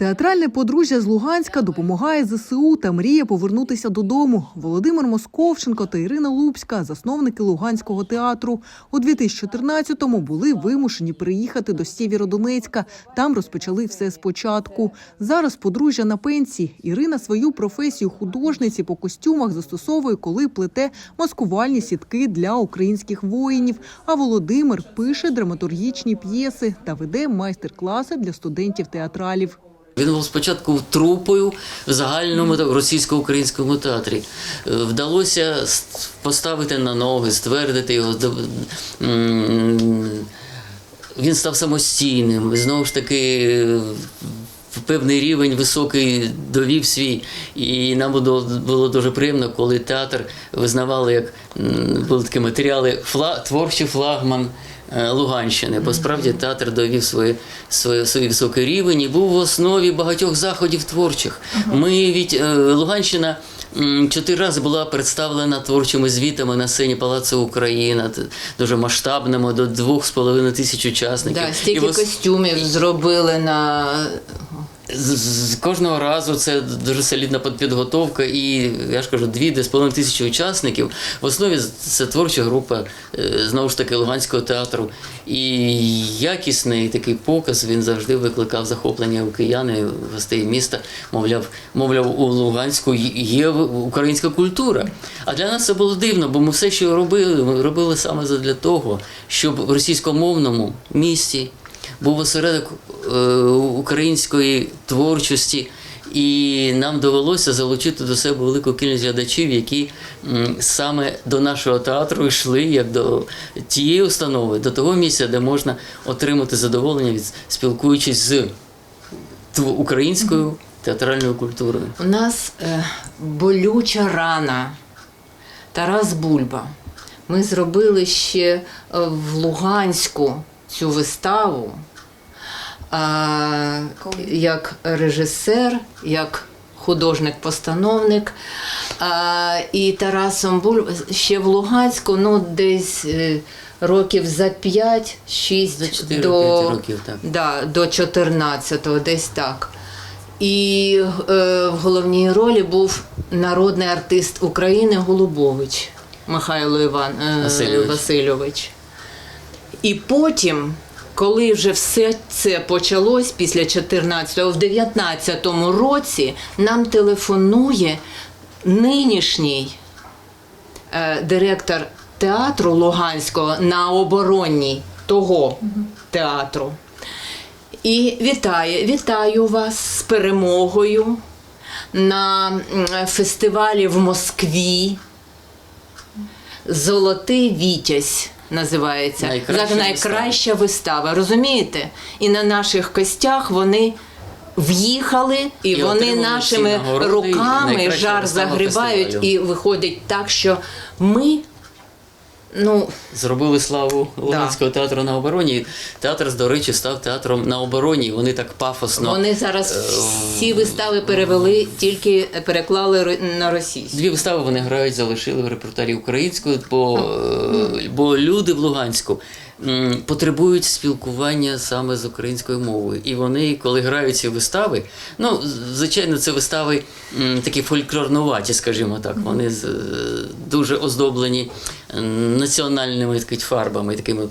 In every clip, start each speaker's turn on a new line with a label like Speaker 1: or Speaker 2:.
Speaker 1: Театральне подружжя з Луганська допомагає ЗСУ та мріє повернутися додому. Володимир Московченко та Ірина Лупська, засновники Луганського театру, у 2014-му були вимушені приїхати до Сєвєродонецька. Там розпочали все спочатку. Зараз подружжя на пенсії. Ірина свою професію художниці по костюмах застосовує, коли плете маскувальні сітки для українських воїнів. А Володимир пише драматургічні п'єси та веде майстер-класи для студентів театралів.
Speaker 2: Він був спочатку трупою в загальному російсько-українському театрі. Е, Вдалося поставити на ноги, ствердити його. Він став самостійним. Знову ж таки, е, в певний рівень високий довів свій. І нам було, дуже приємно, коли театр визнавали, як були такі матеріали, фла, творчий флагман Луганщини. Бо справді театр довів свої, свої, свої високий рівень і був в основі багатьох заходів творчих. Ми від е, Луганщина. Чотири рази була представлена творчими звітами на сцені Палацу Україна, дуже масштабному, до двох з половиною тисяч учасників.
Speaker 3: Да, стільки
Speaker 2: І
Speaker 3: костюмів зробили на
Speaker 2: з, з кожного разу це дуже солідна під- підготовка, і я ж кажу, дві десь половиною тисячі учасників. В основі це творча група е, знову ж таки Луганського театру. І якісний такий показ він завжди викликав захоплення у киян і гостей міста. Мовляв, мовляв, у Луганську є українська культура. А для нас це було дивно, бо ми все, що робили, ми робили саме для того, щоб в російськомовному місті був осередок е, української творчості, і нам довелося залучити до себе велику кількість глядачів, які саме до нашого театру йшли як до тієї установи, до того місця, де можна отримати задоволення від спілкуючись з українською театральною культурою.
Speaker 3: у нас е, болюча рана. Тарас Бульба. Ми зробили ще е, в Луганську цю виставу а, як режисер, як художник-постановник. А, і Тарасом Бульба ще в Луганську, ну десь е, років за 5-6 до,
Speaker 2: років, так.
Speaker 3: Да, до 14-го, десь так. І е, в головній ролі був народний артист України Голубович Михайло Іван е,
Speaker 2: Васильович.
Speaker 3: Васильович. І потім, коли вже все це почалось після 14-го, в 19-му році нам телефонує нинішній е, директор театру Луганського на оборонній того театру. І вітає, вітаю вас з перемогою на фестивалі в Москві. Золотий Вітязь називається.
Speaker 2: Найкраща
Speaker 3: За- найкраща вистава. Розумієте? І на наших костях вони в'їхали, і,
Speaker 2: І
Speaker 3: вони нашими руками жар
Speaker 2: вистава
Speaker 3: загрібають, і виходить так, що ми. Ну,
Speaker 2: Зробили славу Луганського театру на обороні. Театр, до речі, став театром на обороні. Вони так пафосно.
Speaker 3: Вони зараз всі вистави перевели, тільки переклали на російську.
Speaker 2: Дві вистави вони грають, залишили в репертуарі українською, бо, е, бо люди в Луганську потребують спілкування саме з українською мовою. І вони, коли грають ці вистави, ну, звичайно, це вистави такі фольклорнуваті, скажімо так. Вони дуже оздоблені національними так фарбами, такими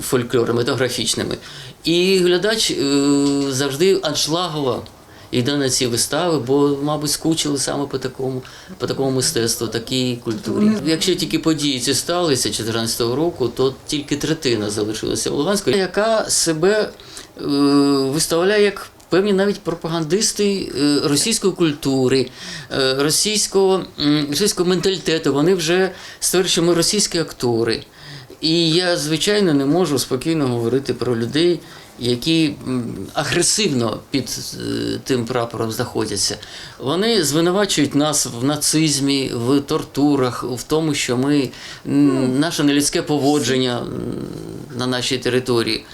Speaker 2: фольклорами, етнографічними. І глядач е, завжди аншлагово йде на ці вистави, бо, мабуть, скучили саме по такому, по такому мистецтву, такій культурі. Якщо тільки події ці сталися 2014 року, то тільки третина залишилася в Луганську, яка себе е, виставляє як. Певні навіть пропагандисти е, російської культури, е, російського, російського менталітету, вони вже стверджують, що ми російські актори. І я, звичайно, не можу спокійно говорити про людей, які агресивно під е, тим прапором знаходяться. Вони звинувачують нас в нацизмі, в тортурах, в тому, що ми наше нелюдське поводження на нашій території.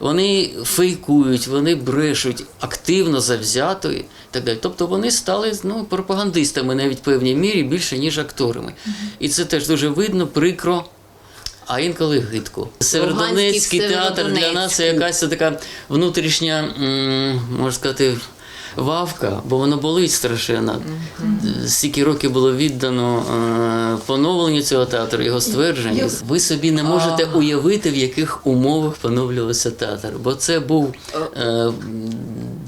Speaker 2: Вони фейкують, вони брешуть активно, завзято і так далі. Тобто вони стали ну, пропагандистами навіть в певній мірі більше, ніж акторами. І це теж дуже видно, прикро. А інколи гидко. Северодонецький театр для нас це якась така внутрішня, можна сказати, вавка, бо воно болить страшенно. Стільки років було віддано е, поновленню цього театру, його ствердженню. Ви собі не можете уявити, в яких умовах поновлювався театр, бо це був е,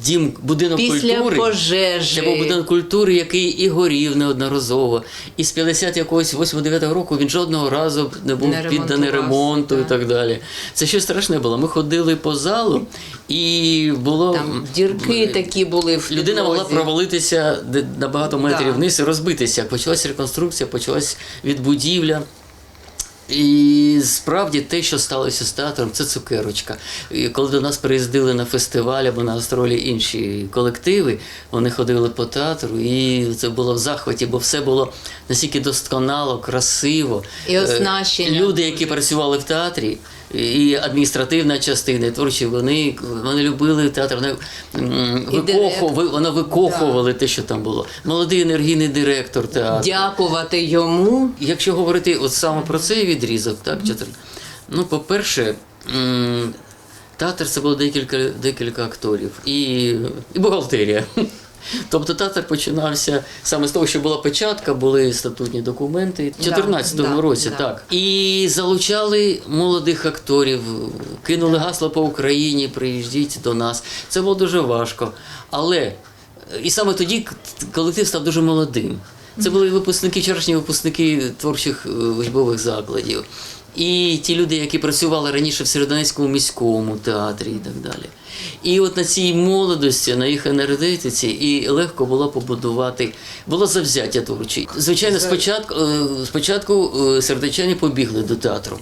Speaker 2: дім, будинок
Speaker 3: Після
Speaker 2: культури.
Speaker 3: пожежі.
Speaker 2: Це був будинок культури, який і горів неодноразово. І з 50 якогось 8-9 року він жодного разу не був
Speaker 3: Не
Speaker 2: підданий ремонту і
Speaker 3: так.
Speaker 2: далі. Це щось страшне було. Ми ходили по залу, і було
Speaker 3: Там дірки такі були в
Speaker 2: Людина могла провалитися на багато метрів
Speaker 3: Да.
Speaker 2: вниз і розбитися. Почалась реконструкція, почалась відбудівля. І справді те, що сталося з театром, це цукерочка. І коли до нас приїздили на фестиваль або на гастролі інші колективи, вони ходили по театру, і це було в захваті, бо все було настільки досконало, красиво.
Speaker 3: І
Speaker 2: Е,
Speaker 3: оснащення
Speaker 2: Люди, які працювали в театрі, і адміністративна частина, і творчі, вони, вони любили театр, вони м,
Speaker 3: І
Speaker 2: викоху-
Speaker 3: директор.
Speaker 2: ви- вони викохували те, що там було. Молодий енергійний директор театру.
Speaker 3: Дякувати йому.
Speaker 2: Якщо говорити от саме про цей відрізок, так, ну, по-перше, театр це було декілька, декілька акторів і, і бухгалтерія. Тобто театр починався саме з того, що була печатка, були статутні документи. У 2014
Speaker 3: да,
Speaker 2: році,
Speaker 3: да.
Speaker 2: так. І залучали молодих акторів, кинули гасло по Україні, приїжджіть до нас. Це було дуже важко. Але і саме тоді колектив став дуже молодим. Це були випускники, вчорашні випускники творчих е, учбових закладів. І ті люди, які працювали раніше в Середонецькому міському театрі і так далі. І от на цій молодості, на їх енергетиці, і легко було побудувати, було завзяття творчі. Звичайно, спочатку, е, спочатку е, сердечани побігли до театру,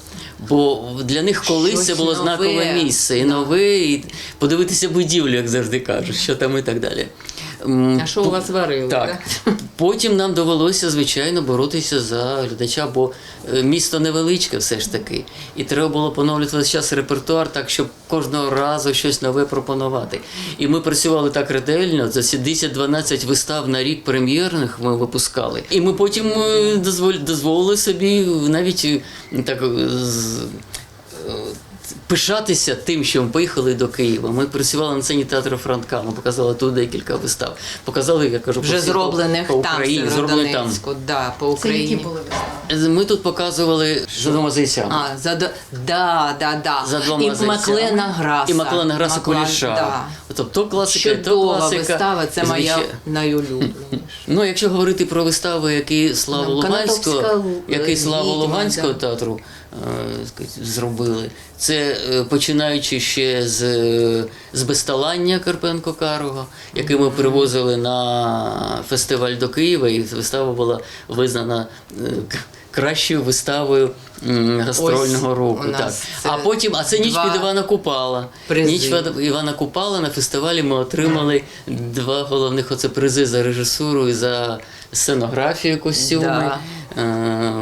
Speaker 2: бо для них колись
Speaker 3: Щось
Speaker 2: це було
Speaker 3: нове.
Speaker 2: знакове місце, і нове, і подивитися будівлю, як завжди кажуть, що там і так далі.
Speaker 3: А що у вас варили?
Speaker 2: так.
Speaker 3: да?
Speaker 2: Потім нам довелося, звичайно, боротися за глядача, бо е, місто невеличке все ж таки. І треба було поновлювати час репертуар так, щоб кожного разу щось нове пропонувати. І ми працювали так ретельно, за 10-12 вистав на рік прем'єрних ми випускали. І ми потім е, дозволили собі навіть е, так. Пишатися тим, що ми поїхали до Києва. Ми працювали на сцені театру Франка. Ми показали тут декілька вистав. Показали, я кажу, по
Speaker 3: Вже
Speaker 2: всій-
Speaker 3: зроблених
Speaker 2: по
Speaker 3: там,
Speaker 2: Україні, зроблених там.
Speaker 3: Да, по
Speaker 4: Це які
Speaker 3: Україні.
Speaker 4: були вистави?
Speaker 2: Ми тут показували за двома зайцями.
Speaker 3: А, за до... да, да, да.
Speaker 2: За двома
Speaker 3: і
Speaker 2: зайцями.
Speaker 3: Маклена Граса.
Speaker 2: І Маклена Граса
Speaker 3: Маклен-
Speaker 2: Куліша.
Speaker 3: Да.
Speaker 2: Тобто то класика, то класика.
Speaker 3: вистава, це моя
Speaker 2: Звичай-
Speaker 3: найулюбленіша.
Speaker 2: Ну, якщо говорити про вистави, які славу
Speaker 3: Там
Speaker 2: Луганського, славу
Speaker 3: відьма,
Speaker 2: Луганського театру зробили, це е, починаючи ще з, е, з безталання Карпенко Карого, який ми привозили на фестиваль до Києва, і вистава була визнана е, кращою виставою гастрольного
Speaker 3: Ось
Speaker 2: року. Так. А потім, а це ніч під Івана Купала.
Speaker 3: призи.
Speaker 2: Ніч під Івана Купала на фестивалі ми отримали два головних оце призи за режисуру і за сценографію костюми.
Speaker 3: Да.
Speaker 2: Е,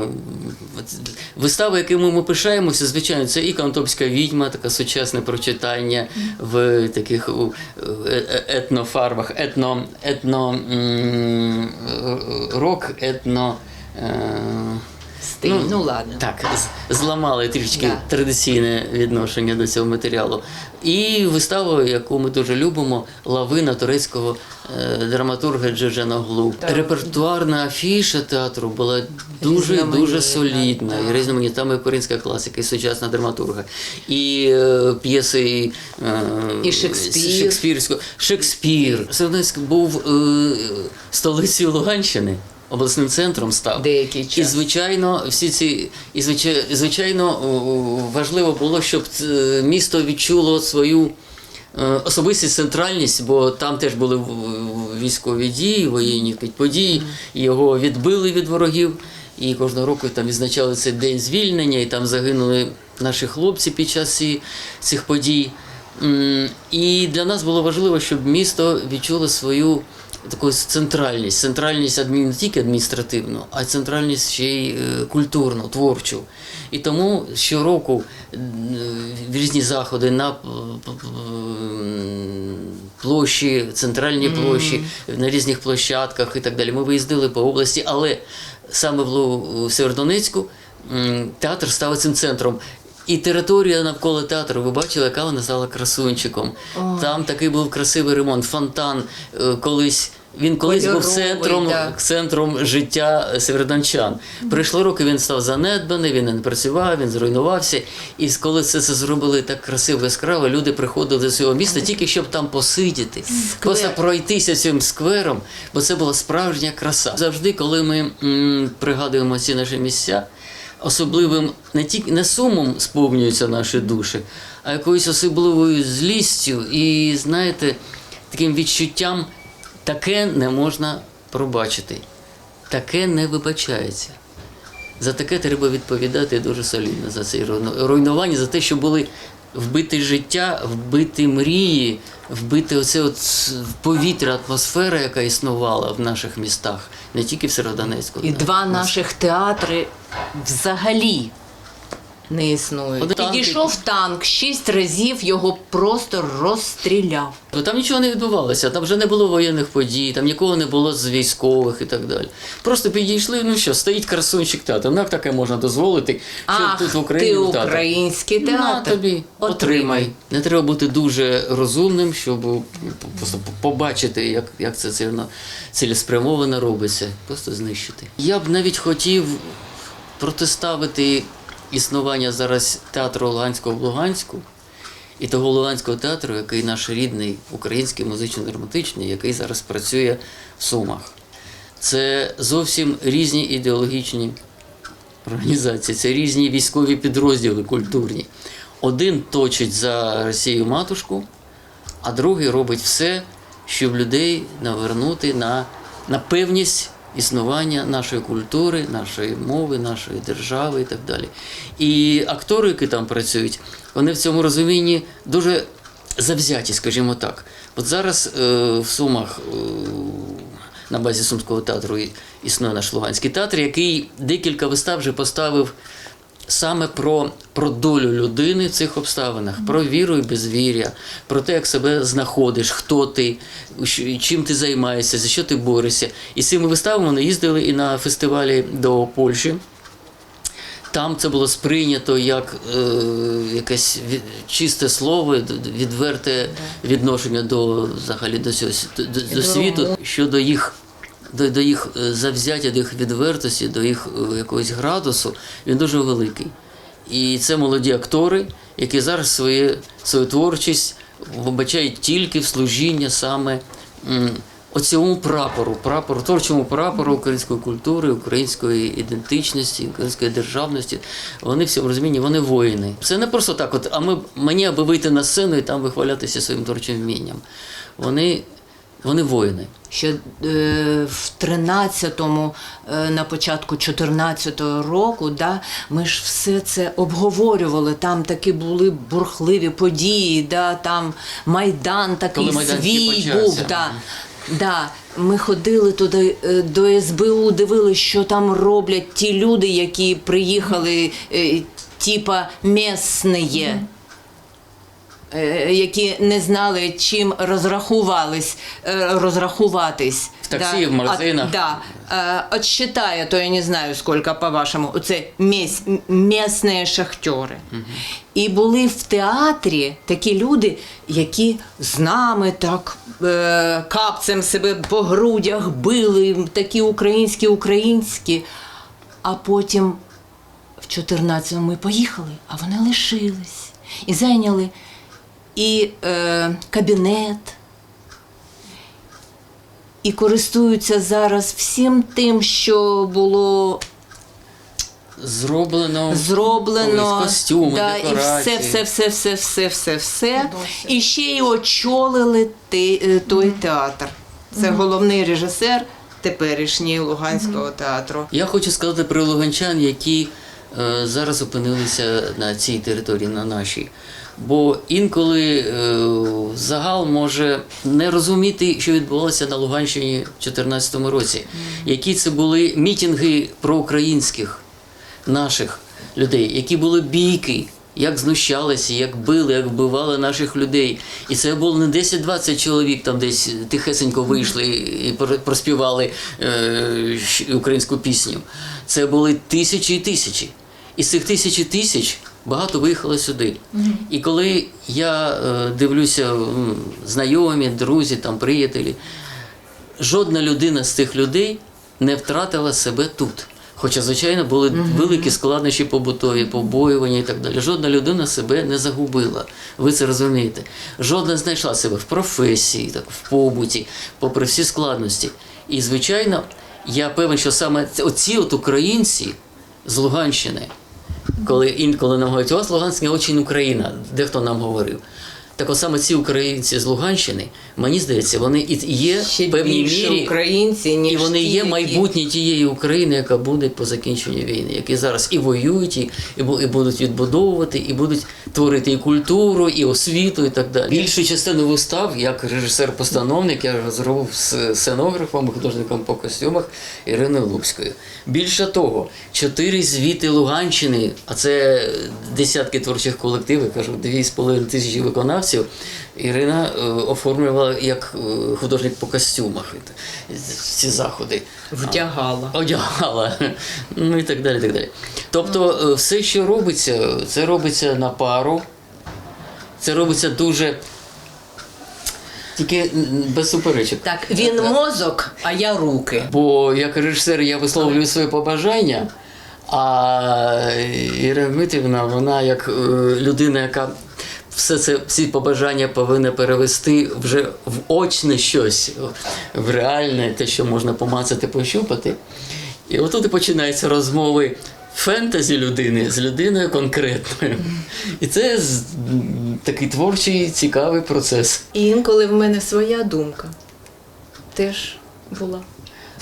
Speaker 2: Вистави, якими ми пишаємося, звичайно, це і Кантопська відьма, таке сучасне прочитання в таких е, е, етнофарбах, етно, етно рок, етно.
Speaker 3: Стиль, ну, ладно.
Speaker 2: так, зламали трішки
Speaker 3: Да.
Speaker 2: традиційне відношення до цього матеріалу. І виставу, яку ми дуже любимо, лавина турецького е, драматурга Джежена Глу. Репертуарна афіша театру була дуже дуже солідна. І різноманітна там і українська класика, і сучасна драматурга, і е, п'єси і, е,
Speaker 3: І Шекспір.
Speaker 2: Шекспірського. Шекспір. Северодонецьк був е, столицею Луганщини. Обласним центром став
Speaker 3: Деякий
Speaker 2: і звичайно, всі ці і звичайно, важливо було, щоб е, місто відчуло свою е, особистість, центральність, бо там теж були військові дії, воєнні події, його відбили від ворогів. І кожного року там відзначали цей день звільнення, і там загинули наші хлопці під час цих подій. І для нас було важливо, щоб місто відчуло свою таку центральність, центральність адмі... не тільки адміністративну, а центральність ще й е, культурну, творчу. І тому щороку м, різні заходи на п- площі, центральній площі, на різних площадках і так далі. Ми виїздили по області, але саме в Северодонецьку театр став цим центром. І територія навколо театру, ви бачили, яка вона стала красунчиком. Там такий був красивий ремонт, фонтан е, колись. Він колись був центром,
Speaker 3: да.
Speaker 2: центром життя северодончан. Прийшло роки, він став занедбаний, він не працював, він зруйнувався. І коли це, це зробили так красиво, яскраво, люди приходили до цього міста тільки щоб там посидіти, просто пройтися цим сквером, бо це була справжня краса. Завжди, коли ми м, пригадуємо ці наші місця, особливим не тільки не сумом сповнюються наші душі, а якоюсь особливою злістю і, знаєте, таким відчуттям таке не можна пробачити, таке не вибачається. За таке треба відповідати дуже солідно за це руйнування, за те, що були вбиті життя, вбити мрії, вбити оце от повітря, атмосфера, яка існувала в наших містах, не тільки в Сєвєродонецьку.
Speaker 3: І два наших театри взагалі не.
Speaker 2: Один
Speaker 3: Підійшов танк, шість разів його просто розстріляв.
Speaker 2: Бо там нічого не відбувалося, там вже не було воєнних подій, там нікого не було з військових і так далі. Просто підійшли, ну що, стоїть красунчик театр. Ну як таке можна дозволити, що
Speaker 3: Ах,
Speaker 2: тут в Україні
Speaker 3: ти
Speaker 2: театр?
Speaker 3: український
Speaker 2: На
Speaker 3: театр.
Speaker 2: тобі, отримай. Не треба бути дуже розумним, щоб просто побачити, як, як це цільно- цілеспрямовано робиться, просто знищити. Я б навіть хотів протиставити існування зараз театру Луганського в Луганську і того Луганського театру, який наш рідний український музично-драматичний, який зараз працює в Сумах. Це зовсім різні ідеологічні організації, це різні військові підрозділи культурні. Один точить за Росію матушку, а другий робить все, щоб людей навернути на, на певність існування нашої культури, нашої мови, нашої держави і так далі. І актори, які там працюють, вони в цьому розумінні дуже завзяті, скажімо так. От зараз е, в Сумах. Е, на базі Сумського театру існує наш Луганський театр, який декілька вистав вже поставив саме про, про долю людини в цих обставинах, про віру і безвір'я, про те, як себе знаходиш, хто ти, чим ти займаєшся, за що ти борешся. І з цими виставами вони їздили і на фестивалі до Польщі. Там це було сприйнято як е, якесь від- чисте слово, відверте відношення до взагалі до, цього, до, до світу щодо їх. До, до їх е, завзяття, до їх відвертості, до їх е, якогось градусу, він дуже великий. І це молоді актори, які зараз своє, свою творчість вбачають тільки в служіння саме оцьому прапору, прапору, творчому прапору української культури, української ідентичності, української державності. Вони в розумінні, вони воїни. Це не просто так, от, а ми, мені аби вийти на сцену і там вихвалятися своїм творчим вмінням. Вони, вони воїни.
Speaker 3: Ще е, в 13-му, е, на початку 14-го року, да, ми ж все це обговорювали. Там такі були бурхливі події, да, там Майдан такий
Speaker 2: Коли Майдан
Speaker 3: свій
Speaker 2: почався.
Speaker 3: був. Да. Да, ми ходили туди е, до СБУ, дивилися, що там роблять ті люди, які приїхали, е, типа місні е, які не знали, чим розрахувались, е, розрахуватись.
Speaker 2: В таксі, в магазинах.
Speaker 3: А, да. Е, Отсчитая, то я не знаю, скільки по-вашому. Оце міс, місні шахтери. І були в театрі такі люди, які з нами так е, капцем себе по грудях били, такі українські, українські. А потім в 14-му ми поїхали, а вони лишились і зайняли і е, кабінет, і користуються зараз всім тим, що було
Speaker 2: Зроблено,
Speaker 3: зроблено.
Speaker 2: костюми,
Speaker 3: да, і все, все, все, все, все, все, все. І ще й очолили ти, е, той театр. Це головний режисер теперішній Луганського театру.
Speaker 2: Я хочу сказати про луганчан, які зараз опинилися на цій території, на нашій. Бо інколи е, загал може не розуміти, що відбувалося на Луганщині в 2014 році. Які це були мітинги проукраїнських наших людей, які були бійки, як знущалися, як били, як вбивали наших людей. І це було не 10-20 чоловік, там десь тихесенько вийшли і про- проспівали е, українську пісню. Це були тисячі і тисячі. І з цих тисячі тисяч багато виїхало сюди. І коли я е, дивлюся, знайомі, друзі, там, приятелі, жодна людина з тих людей не втратила себе тут. Хоча, звичайно, були великі складнощі побутові, побоювання і так далі. Жодна людина себе не загубила. Ви це розумієте. Жодна знайшла себе в професії, так, в побуті, попри всі складності. І, звичайно, я певен, що саме оці от українці з Луганщини, коли інколи нам говорять, у вас Луганська очень Україна, дехто нам говорив. Так от саме ці українці з Луганщини, мені здається, вони і є
Speaker 3: Ще
Speaker 2: в певній мірі
Speaker 3: українці, ніж
Speaker 2: і вони є
Speaker 3: які-
Speaker 2: майбутнє тієї України, яка буде по закінченню війни, які зараз і воюють, і, і, будуть відбудовувати, і будуть творити і культуру, і освіту, і так далі. Більшу частину вистав, як режисер-постановник, я розробив з сценографом, художником по костюмах Іриною Лупською. Більше того, чотири звіти Луганщини, а це десятки творчих колективів, кажу, дві з половиною тисячі виконавців. Ірина е, оформлювала як е, художник по костюмах ці заходи.
Speaker 3: Вдягала.
Speaker 2: Одягала, ну і так далі. так далі. Тобто, е, все, що робиться, це робиться на пару, це робиться дуже. Тільки без суперечок.
Speaker 3: Так, він мозок, а я руки.
Speaker 2: Бо як режисер я висловлюю свої побажання, а Ірина Дмитрівна, вона як людина, яка все це, всі побажання повинна перевести вже в очне щось, в реальне, те, що можна помацати, пощупати. І отут і починаються розмови фентезі людини з людиною конкретною. І це такий творчий, цікавий процес.
Speaker 3: І інколи в мене своя думка теж була.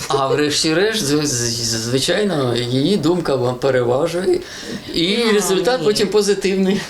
Speaker 2: А врешті-решт, звичайно, її думка вам переважує, і
Speaker 3: Ну,
Speaker 2: результат потім позитивний.